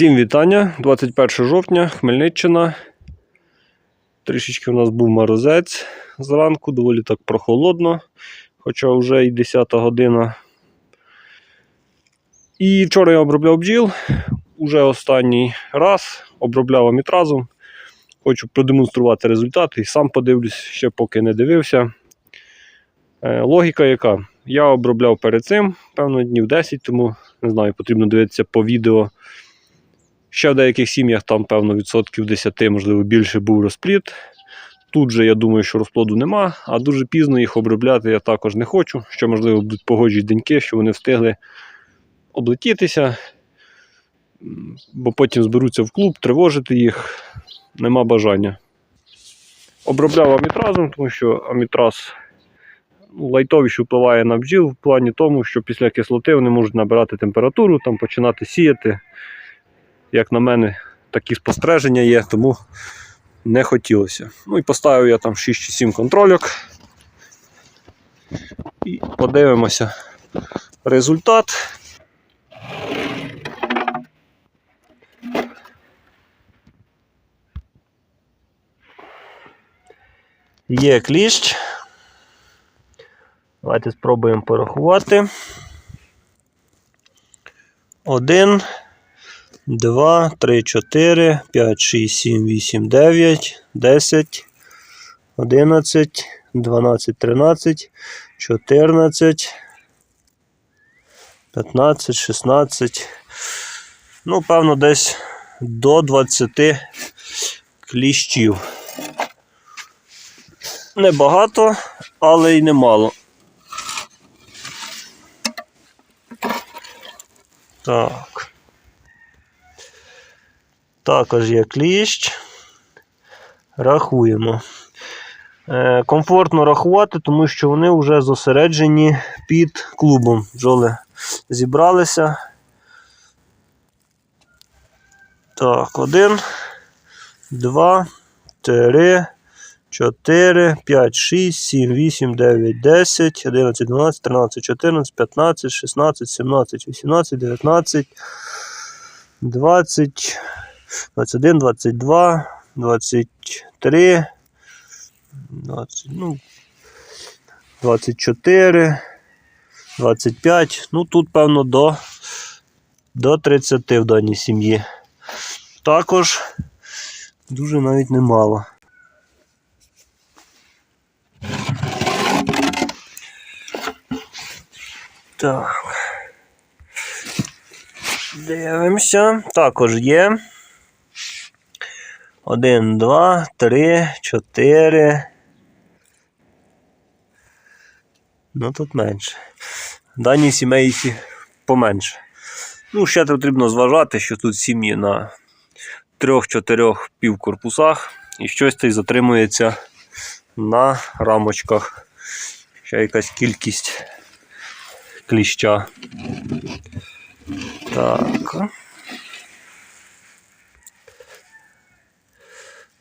Всім вітання. 21 жовтня, Хмельниччина. Трішечки у нас був морозець зранку, доволі так прохолодно, хоча вже і 10 година. І вчора я обробляв бджіл. Уже останній раз обробляв амітразом. Хочу продемонструвати результати і сам подивлюсь, ще поки не дивився. Е, Логіка яка? Я обробляв перед цим, певно, днів 10, тому не знаю, потрібно дивитися по відео. Ще в деяких сім'ях там, певно, відсотків 10, можливо, більше був розпліт. Тут же я думаю, що розплоду нема, а дуже пізно їх обробляти я також не хочу. Що, можливо, будуть погоджі деньки, що вони встигли облетітися, бо потім зберуться в клуб, тривожити їх. Нема бажання. Обробляв амітразом, тому що амітраз ну, лайтовіше впливає на бджіл в плані тому, що після кислоти вони можуть набирати температуру, там починати сіяти. Як на мене, такі спостереження є, тому не хотілося. Ну і поставив я там 6 чи 7 контрольок. І подивимося результат. Є кліщ. Давайте спробуємо порахувати. Один, два, три, чотири, п'ять, шість, сім, вісім, дев'ять, десять, одинадцять, дванадцять, тринадцять, чотирнадцять, п'ятнадцять, шістнадцять. Ну, певно, десь до 20 кліщів. Небагато, але й немало. Так. Також є кліщ. Рахуємо. Е, комфортно рахувати, тому що вони вже зосереджені під клубом. Бджоли зібралися. Так, один, два, три, 4, 5, 6, 7, 8, 9, 10, 11, 12, 13, 14, 15, 16, 17, 18, 19, 20, 21, 22, 23, 20, ну, 24, 25. Ну, тут, певно, до, до 30 в даній сім'ї. Також дуже навіть немало. Так. Дивимося. Також є. Один, два, три, чотири. Ну тут менше. Дані сімейці поменше. Ну, ще потрібно зважати, що тут сім'ї на трьох-чотирьох півкорпусах і щось той затримується на рамочках. Ще якась кількість кліща. Так.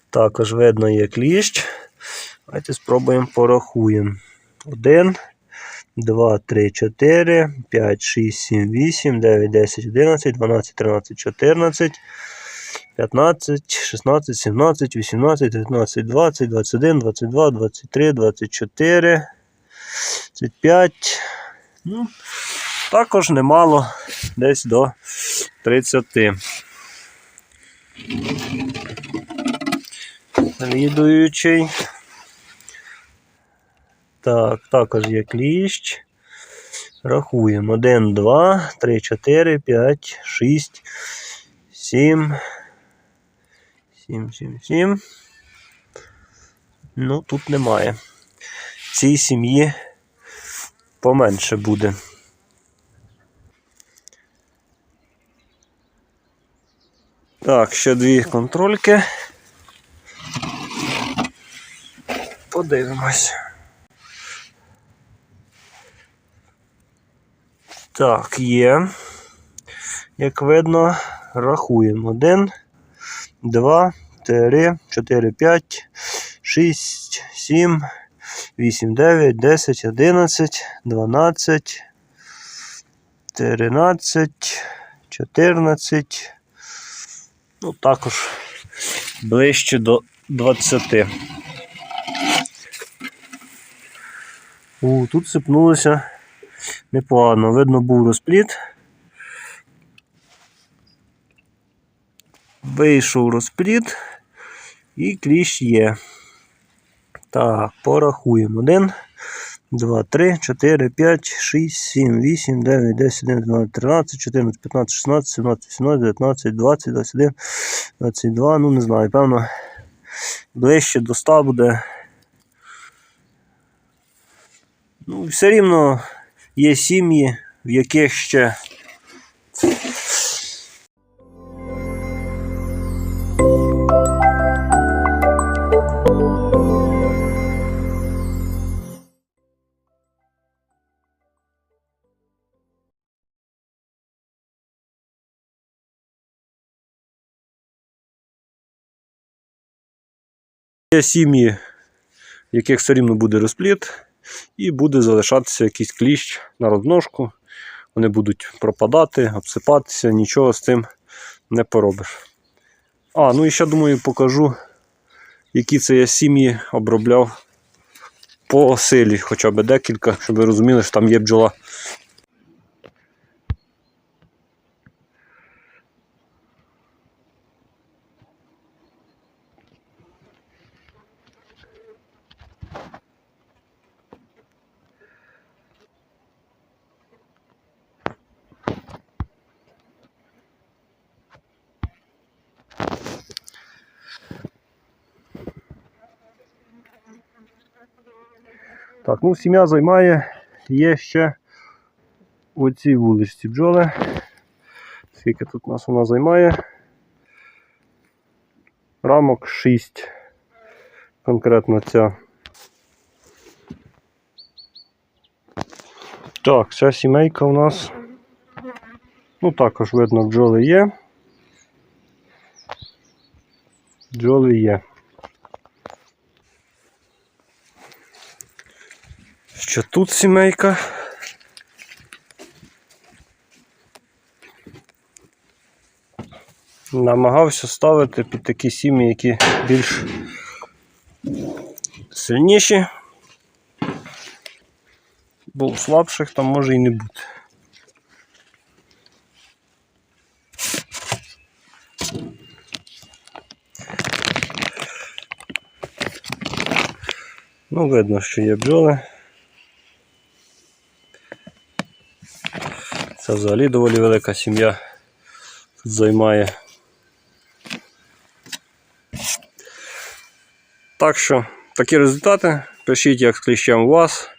Також видно є кліщ. Давайте спробуємо порахуємо. 1, 2, 3, 4, 5, 6, 7, 8, 9, 10, 11, 12, 13, 14, 15, 16, 17, 18, 19, 20, 21, 22, 23, 24, 25. Ну, також немало, десь до 30. Слідуючий. Так, також є кліщ. Рахуємо. 1, 2, 3, 4, 5, 6, 7. 7, 7, 7. Ну, тут немає. Цій сім'ї поменше буде. Так, ще дві контрольки. Подивимось. Так, є. Як видно, рахуємо. Один, два, три, чотири, п'ять, шість, сім, вісім, дев'ять, десять, одинадцять, дванадцять, тринадцять, чотирнадцять, Ну, також ближче до 20. У, тут сипнулося непогано. Видно, був розпліт. Вийшов розпліт і кліщ є. Так, порахуємо. 1, 2, 3, 4, 5, 6, 7, 8, 9, 10, 11, 12, 13, 14, 15, 16, 17, 18, 19, 20, 21, 22, ну не знаю, певно, ближче до 100 буде. Ну, все рівно є сім'ї, в яких ще Є сім'ї, яких все рівно буде розпліт, і буде залишатися якийсь кліщ на розножку. Вони будуть пропадати, обсипатися, нічого з цим не поробиш. А, ну і ще думаю, покажу, які це я сім'ї обробляв по силі, хоча б декілька, щоб ви розуміли, що там є бджола. Так, ну сім'я займає, є ще у цій вуличці бджоли. Скільки тут нас вона займає? Рамок 6. Конкретно ця. Так, ця сімейка у нас. Ну, також видно, бджоли є. Бджоли є. Що тут сімейка? Намагався ставити під такі сім'ї, які більш сильніші, бо у слабших там може і не бути. Ну, видно, що є бджоли. Це взагалі доволі велика сім'я тут займає. Так що такі результати. Пишіть, як з кліщем у вас.